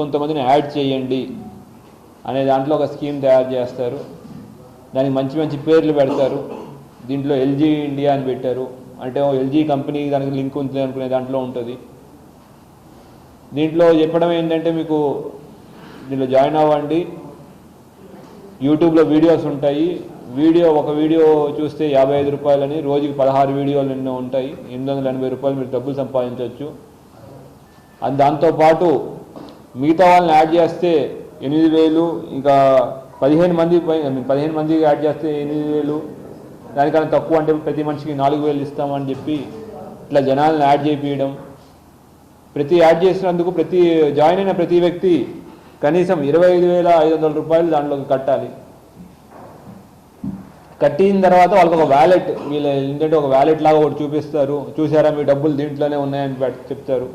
కొంతమందిని యాడ్ చేయండి అనే దాంట్లో ఒక స్కీమ్ తయారు చేస్తారు. దానికి మంచి మంచి పేర్లు పెడతారు. దీంట్లో ఎల్జీ ఇండియా అని పెట్టారు. అంటే ఎల్జీ కంపెనీ దానికి లింక్ ఉంది అనుకునే దాంట్లో ఉంటుంది. దీంట్లో చెప్పడం ఏంటంటే మీకు దీంట్లో జాయిన్ అవ్వండి. యూట్యూబ్లో వీడియోస్ ఉంటాయి. వీడియో ఒక వీడియో చూస్తే యాభై ఐదు రూపాయలని రోజుకి పదహారు వీడియోలు ఎన్నో ఉంటాయి. ఎనిమిది వందల ఎనభై రూపాయలు మీరు డబ్బులు సంపాదించవచ్చు. అండ్ దాంతోపాటు మిగతా వాళ్ళని యాడ్ చేస్తే ఎనిమిది వేలు ఇంకా పదిహేను మంది పదిహేను మందికి యాడ్ చేస్తే ఎనిమిది వేలు. దానికన్నా తక్కువ అంటే ప్రతి మనిషికి నాలుగు వేలు ఇస్తామని చెప్పి ఇట్లా జనాలను యాడ్ చేయించడం ప్రతి యాడ్ చేసినందుకు ప్రతి జాయిన్ అయిన ప్రతి వ్యక్తి కనీసం ఇరవై ఐదు వేల ఐదు వందల రూపాయలు దాంట్లోకి కట్టాలి. కట్టిన తర్వాత వాళ్ళకి ఒక వ్యాలెట్ వీళ్ళు ఏంటంటే ఒక వ్యాలెట్ లాగా ఒకటి చూపిస్తారు. చూసారా మీ డబ్బులు దీంట్లోనే ఉన్నాయని చెప్తారు.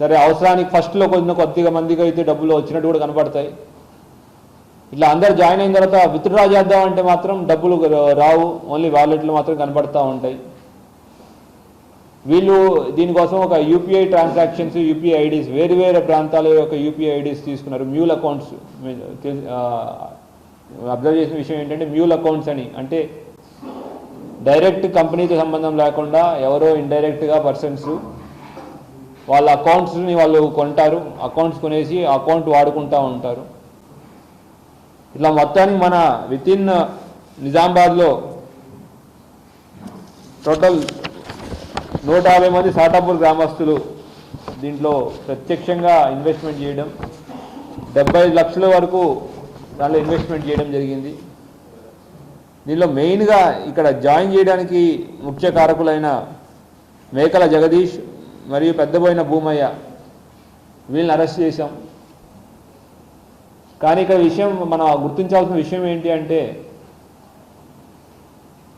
సరే అవసరానికి ఫస్ట్లో కొంచెం కొద్దిగా మందికి అయితే డబ్బులు వచ్చినట్టు కూడా కనపడతాయి. ఇట్లా అందరు జాయిన్ అయిన తర్వాత విత్డ్రా చేద్దాం అంటే మాత్రం డబ్బులు రావు. ఓన్లీ వాలెట్లు మాత్రం కనపడతా ఉంటాయి. వీళ్ళు దీనికోసం ఒక యూపీఐ ట్రాన్సాక్షన్స్ యూపీఐ ఐడీస్ వేరు వేరే ప్రాంతాల యొక్క యూపీఐ ఐడీస్ తీసుకున్నారు. మ్యూల్ అకౌంట్స్ అబ్జర్వ్ చేసిన విషయం ఏంటంటే మ్యూల్ అకౌంట్స్ అని. అంటే డైరెక్ట్ కంపెనీతో సంబంధం లేకుండా ఎవరో ఇండైరెక్ట్గా పర్సన్స్ వాళ్ళ అకౌంట్స్ని వాళ్ళు కొంటారు. అకౌంట్స్ కొనేసి అకౌంట్ వాడుకుంటూ ఉంటారు. ఇట్లా మొత్తానికి మన వితిన్ నిజామాబాద్లో టోటల్ నూట యాభై మంది సాటాపూర్ గ్రామస్తులు దీంట్లో ప్రత్యక్షంగా ఇన్వెస్ట్మెంట్ చేయడం. డెబ్బై లక్షల వరకు దాంట్లో ఇన్వెస్ట్మెంట్ చేయడం జరిగింది. దీనిలో మెయిన్గా ఇక్కడ జాయిన్ చేయడానికి ముఖ్య కారకులైన మేకల జగదీష్ మరియు పెద్దబోయిన భూమయ్య వీళ్ళని అరెస్ట్ చేశాం. కానీ ఇక్కడ విషయం మనం గుర్తించాల్సిన విషయం ఏంటి అంటే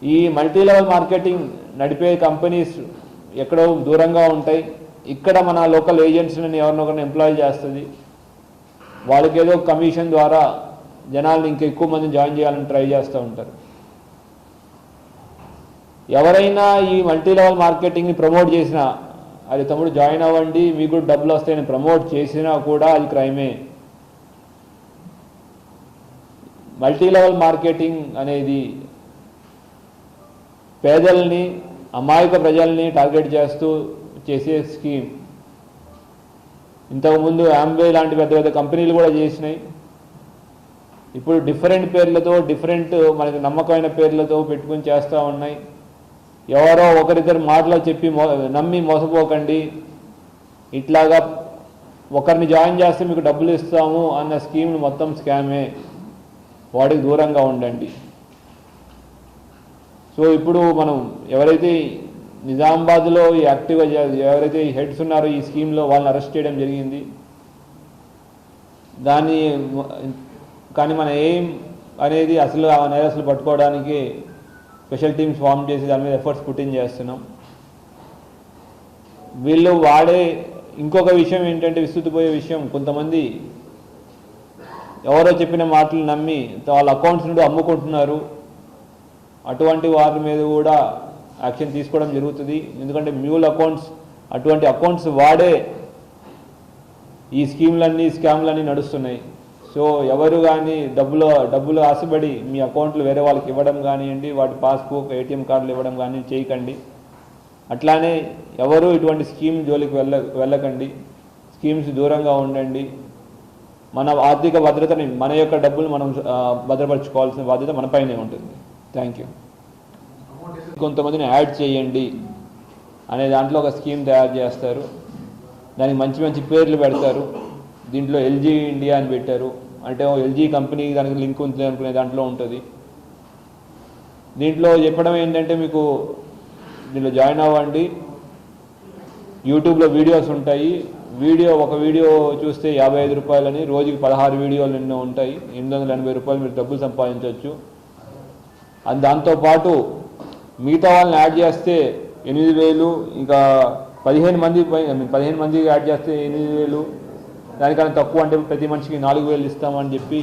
ఈ మల్టీ లెవెల్ మార్కెటింగ్ నడిపే కంపెనీస్ ఎక్కడో దూరంగా ఉంటాయి. ఇక్కడ మన లోకల్ ఏజెంట్స్ని ఎవరినొకరిని ఎంప్లాయ్ చేస్తుంది. వాళ్ళకి ఏదో కమిషన్ ద్వారా జనాల్ని ఇంకా ఎక్కువ మంది జాయిన్ చేయాలని ట్రై చేస్తూ ఉంటారు. ఎవరైనా ఈ మల్టీ లెవెల్ మార్కెటింగ్ని ప్రమోట్ చేసినా అది తమ్ముడు జాయిన్ అవ్వండి మీకు కూడా డబ్బులు వస్తాయని ప్రమోట్ చేసినా కూడా అది క్రైమే. మల్టీ లెవెల్ మార్కెటింగ్ అనేది పేదల్ని అమాయక ప్రజల్ని టార్గెట్ చేస్తూ చేసే స్కీమ్. ఇంతకుముందు ఆంబే లాంటి పెద్ద పెద్ద కంపెనీలు కూడా చేసినాయి. ఇప్పుడు డిఫరెంట్ పేర్లతో డిఫరెంట్ మనకి నమ్మకమైన పేర్లతో పెట్టుకుని చేస్తూ ఉన్నాయి. ఎవరో ఒకరిద్దరు మాటలో చెప్పి నమ్మి మోసపోకండి. ఇట్లాగా ఒకరిని జాయిన్ చేస్తే మీకు డబ్బులు ఇస్తాము అన్న స్కీమ్ మొత్తం స్కామే. వాడికి దూరంగా ఉండండి. సో ఇప్పుడు మనం ఎవరైతే నిజామాబాద్లో ఈ యాక్టివ్గా ఎవరైతే హెడ్స్ ఉన్నారో ఈ స్కీమ్లో వాళ్ళని అరెస్ట్ చేయడం జరిగింది. దాన్ని కానీ మన ఏం అనేది అసలు ఆ నేరస్తులు పట్టుకోవడానికి స్పెషల్ టీమ్స్ ఫామ్ చేసి దాని మీద ఎఫర్ట్స్ పుట్టిన్ చేస్తున్నాం. వీళ్ళు వాడే ఇంకొక విషయం ఏంటంటే విస్తుతిపోయే విషయం కొంతమంది ఎవరో చెప్పిన మాటలు నమ్మి వాళ్ళ అకౌంట్స్ నుండి అమ్ముకుంటున్నారు. అటువంటి వారి మీద కూడా యాక్షన్ తీసుకోవడం జరుగుతుంది. ఎందుకంటే మ్యూల్ అకౌంట్స్ అటువంటి అకౌంట్స్ వాడే ఈ స్కీమ్లన్నీ స్కామ్లన్నీ నడుస్తున్నాయి. సో ఎవరు కానీ డబ్బులు డబ్బులు ఆశపడి మీ అకౌంట్లు వేరే వాళ్ళకి ఇవ్వడం కానివ్వండి వాటి పాస్బుక్ ఏటీఎం కార్డులు ఇవ్వడం కానీ చేయకండి. అట్లానే ఎవరు ఇటువంటి స్కీమ్ జోలికి వెళ్ళ వెళ్ళకండి. స్కీమ్స్ దూరంగా ఉండండి. మన ఆర్థిక భద్రతని మన యొక్క డబ్బులు మనం భద్రపరచుకోవాల్సిన బాధ్యత మనపైనే ఉంటుంది. థ్యాంక్ యూ కొంతమందిని యాడ్ చేయండి అనే దాంట్లో ఒక స్కీమ్ తయారు చేస్తారు. దానికి మంచి మంచి పేర్లు పెడతారు. దీంట్లో ఎల్జీ ఇండియా అని పెట్టారు. అంటే ఎల్జీ కంపెనీ దానికి లింక్ ఉంది అనుకునే దాంట్లో ఉంటుంది. దీంట్లో చెప్పడం ఏంటంటే మీకు దీంట్లో జాయిన్ అవ్వండి. యూట్యూబ్లో వీడియోస్ ఉంటాయి. వీడియో ఒక వీడియో చూస్తే యాభై ఐదు రూపాయలని రోజుకి పదహారు వీడియోలు ఎన్నో ఉంటాయి. ఎనిమిది వందల ఎనభై రూపాయలు మీరు డబ్బులు సంపాదించవచ్చు. అండ్ దాంతోపాటు మిగతా వాళ్ళని యాడ్ చేస్తే ఎనిమిది వేలు ఇంకా పదిహేను మంది పై పదిహేను మందికి యాడ్ చేస్తే ఎనిమిది వేలు దానికన్నా తక్కువ అంటే ప్రతి మనిషికి నాలుగు వేలు ఇస్తామని చెప్పి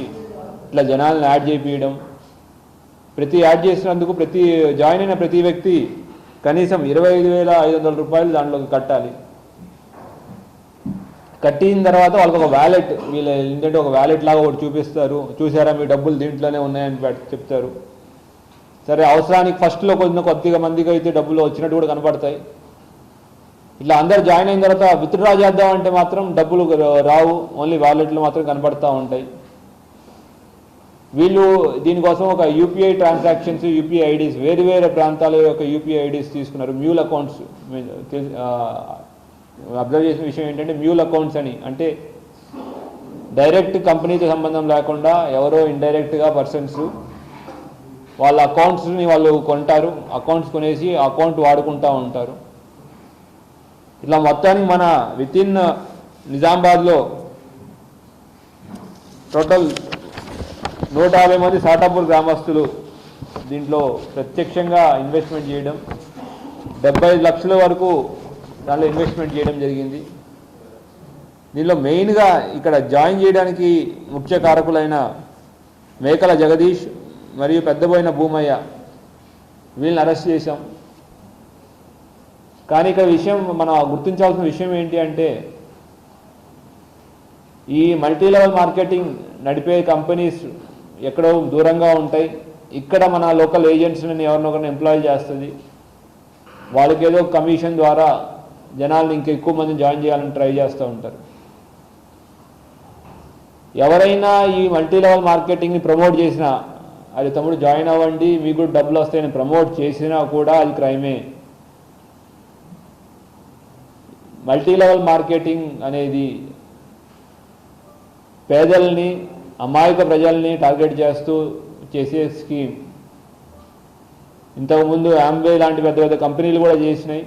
ఇట్లా జనాలను యాడ్ చేయించడం ప్రతి యాడ్ చేసినందుకు ప్రతి జాయిన్ అయిన ప్రతి వ్యక్తి కనీసం ఇరవై ఐదు వేల ఐదు వందల రూపాయలు దాంట్లోకి కట్టాలి. కట్టిన తర్వాత వాళ్ళకి ఒక వ్యాలెట్ వీళ్ళు ఏంటంటే ఒక వ్యాలెట్ లాగా ఒకటి చూపిస్తారు. చూసారా మీ డబ్బులు దీంట్లోనే ఉన్నాయని చెప్తారు. సరే అవసరానికి ఫస్ట్లో కొంచెం కొద్దిగా మందికి అయితే డబ్బులు వచ్చినట్టు కూడా కనపడతాయి. ఇట్లా అందరు జాయిన్ అయిన తర్వాత విత్డ్రా చేద్దాం అంటే మాత్రం డబ్బులు రావు. ఓన్లీ వాలెట్లు మాత్రం కనపడతా ఉంటాయి. వీళ్ళు దీనికోసం ఒక యూపీఐ ట్రాన్సాక్షన్స్ యూపీఐ ఐడీస్ వేరు వేరే ప్రాంతాల యొక్క యూపీఐ ఐడీస్ తీసుకున్నారు. మ్యూల్ అకౌంట్స్ అబ్జర్వ్ చేసిన విషయం ఏంటంటే మ్యూల్ అకౌంట్స్ అని. అంటే డైరెక్ట్ కంపెనీతో సంబంధం లేకుండా ఎవరో ఇండైరెక్ట్గా పర్సన్స్ వాళ్ళ అకౌంట్స్ని వాళ్ళు కొంటారు. అకౌంట్స్ కొనేసి అకౌంట్ వాడుకుంటూ ఉంటారు. ఇట్లా మొత్తానికి మన విత్ ఇన్ నిజామాబాద్లో టోటల్ నూట యాభై మంది సాటాపూర్ గ్రామస్తులు దీంట్లో ప్రత్యక్షంగా ఇన్వెస్ట్మెంట్ చేయడం డెబ్బై లక్షల వరకు దాంట్లో ఇన్వెస్ట్మెంట్ చేయడం జరిగింది. దీనిలో మెయిన్గా ఇక్కడ జాయిన్ చేయడానికి ముఖ్య కారకులైన మేకల జగదీష్ మరియు పెద్దబోయిన భూమయ్య వీళ్ళని అరెస్ట్ చేశాం. కానీ ఇక్కడ విషయం మనం గుర్తించాల్సిన విషయం ఏంటి అంటే ఈ మల్టీ లెవెల్ మార్కెటింగ్ నడిపే కంపెనీస్ ఎక్కడో దూరంగా ఉంటాయి. ఇక్కడ మన లోకల్ ఏజెంట్స్ని ఎవరినొకరిని ఎంప్లాయ్ చేస్తుంది. వాళ్ళకి ఏదో కమిషన్ ద్వారా జనాల్ని ఇంకా ఎక్కువ మంది జాయిన్ చేయాలని ట్రై చేస్తూ ఉంటారు. ఎవరైనా ఈ మల్టీ లెవెల్ మార్కెటింగ్ని ప్రమోట్ చేసినా అది తమ్ముడు జాయిన్ అవ్వండి మీకు కూడా డబ్బులు వస్తాయని ప్రమోట్ చేసినా కూడా అది క్రైమే. మల్టీ లెవెల్ మార్కెటింగ్ అనేది పేదల్ని అమాయక ప్రజల్ని టార్గెట్ చేస్తూ చేసే స్కీమ్ ఇంతకుముందు ఆంబే లాంటి పెద్ద పెద్ద కంపెనీలు కూడా చేసినాయి.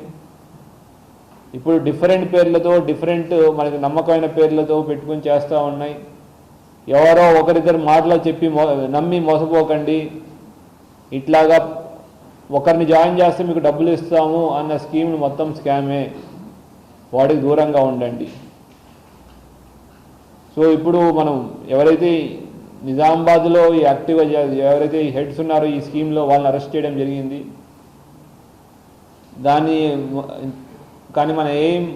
ఇప్పుడు డిఫరెంట్ పేర్లతో డిఫరెంట్ మనకి నమ్మకమైన పేర్లతో పెట్టుకుని చేస్తూ ఉన్నాయి. ఎవరో ఒకరిద్దరు మాటలో చెప్పి మో నమ్మి మోసపోకండి. ఇట్లాగా ఒకరిని జాయిన్ చేస్తే మీకు డబ్బులు ఇస్తాము అన్న స్కీమ్ మొత్తం స్కామే వాడికి దూరంగా ఉండండి. సో ఇప్పుడు మనం ఎవరైతే నిజామాబాద్లో ఈ యాక్టివ్గా ఎవరైతే హెడ్స్ ఉన్నారో ఈ స్కీమ్లో వాళ్ళని అరెస్ట్ చేయడం జరిగింది. దాన్ని కానీ మన ఎయిమ్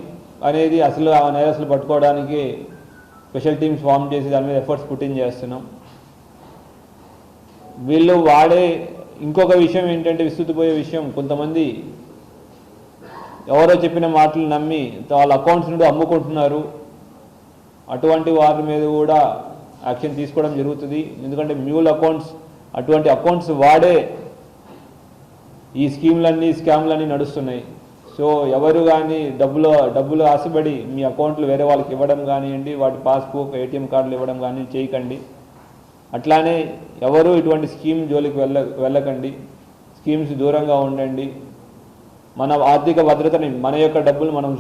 అనేది అసలు ఆ నేరస్తులు పట్టుకోవడానికి స్పెషల్ టీమ్స్ ఫామ్ చేసి దాని మీద ఎఫర్ట్స్ పుట్టింగ్ చేస్తున్నాం. వీళ్ళు వాడే ఇంకొక విషయం ఏంటంటే విస్తృతిపోయే విషయం కొంతమంది ఎవరో చెప్పిన మాటలు నమ్మి వాళ్ళ అకౌంట్స్ నుండి అమ్ముకుంటున్నారు. అటువంటి వారి మీద కూడా యాక్షన్ తీసుకోవడం జరుగుతుంది. ఎందుకంటే మ్యూల్ అకౌంట్స్ అటువంటి అకౌంట్స్ వాడే ఈ స్కీమ్లన్నీ స్కామ్లన్నీ నడుస్తున్నాయి. సో ఎవరు కానీ డబ్బులు డబ్బులు ఆశపడి మీ అకౌంట్లు వేరే వాళ్ళకి ఇవ్వడం కానివ్వండి వాటి పాస్బుక్ ఏటీఎం కార్డులు ఇవ్వడం కానీ చేయకండి. అట్లానే ఎవరు ఇటువంటి స్కీమ్ జోలికి వెళ్ళ వెళ్ళకండి. స్కీమ్స్ దూరంగా ఉండండి. మన ఆర్థిక భద్రతని మన యొక్క డబ్బులు మనం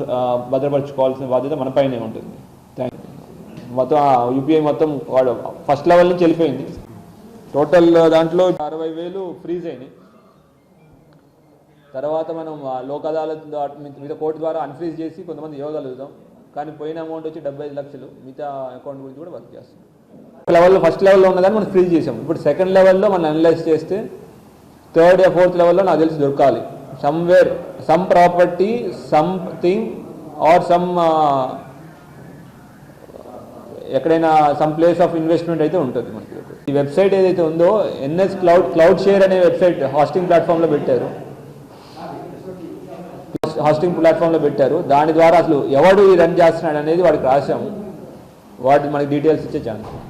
భద్రపరచుకోవాల్సిన బాధ్యత మన పైనే ఉంటుంది. థ్యాంక్ యూ మొత్తం యూపీఐ మొత్తం వాడు ఫస్ట్ లెవెల్ నుంచి వెళ్ళిపోయింది. టోటల్ దాంట్లో అరవై వేలు ఫ్రీజ్ అయినాయి. తర్వాత మనం లోక్ అదాలత్ మీద మిగతా కోర్టు ద్వారా అన్ఫ్రీజ్ చేసి కొంతమంది ఇవ్వగలుగుతాం కానీ పోయిన అమౌంట్ వచ్చి డెబ్బై ఐదు లక్షలు. మిగతా అకౌంట్ గురించి కూడా వర్క్ చేస్తాం. లెవెల్లో ఫస్ట్ లెవెల్లో ఉన్నదాన్ని మనం ఫ్రీజ్ చేసాం. ఇప్పుడు సెకండ్ లెవెల్లో మనం అనలైజ్ చేస్తే థర్డ్ ఫోర్త్ లెవెల్లో నాకు తెలిసి దొరకాలి. Somewhere some property something or some ఎక్కడైనా సమ్ ప్లేస్ ఆఫ్ ఇన్వెస్ట్మెంట్ అయితే ఉంటుంది మనకి. ఈ వెబ్సైట్ ఏదైతే ఉందో ఎన్ఎస్ క్లౌడ్ క్లౌడ్ షేర్ అనే వెబ్సైట్ హాస్టింగ్ ప్లాట్ఫామ్లో పెట్టారు. హాస్టింగ్ ప్లాట్ఫామ్లో పెట్టారు. దాని ద్వారా అసలు ఎవడు ఈ రన్ చేస్తున్నాడు అనేది వాడికి రాసాము వాటి మనకి డీటెయిల్స్ ఇచ్చే ఛాన్స్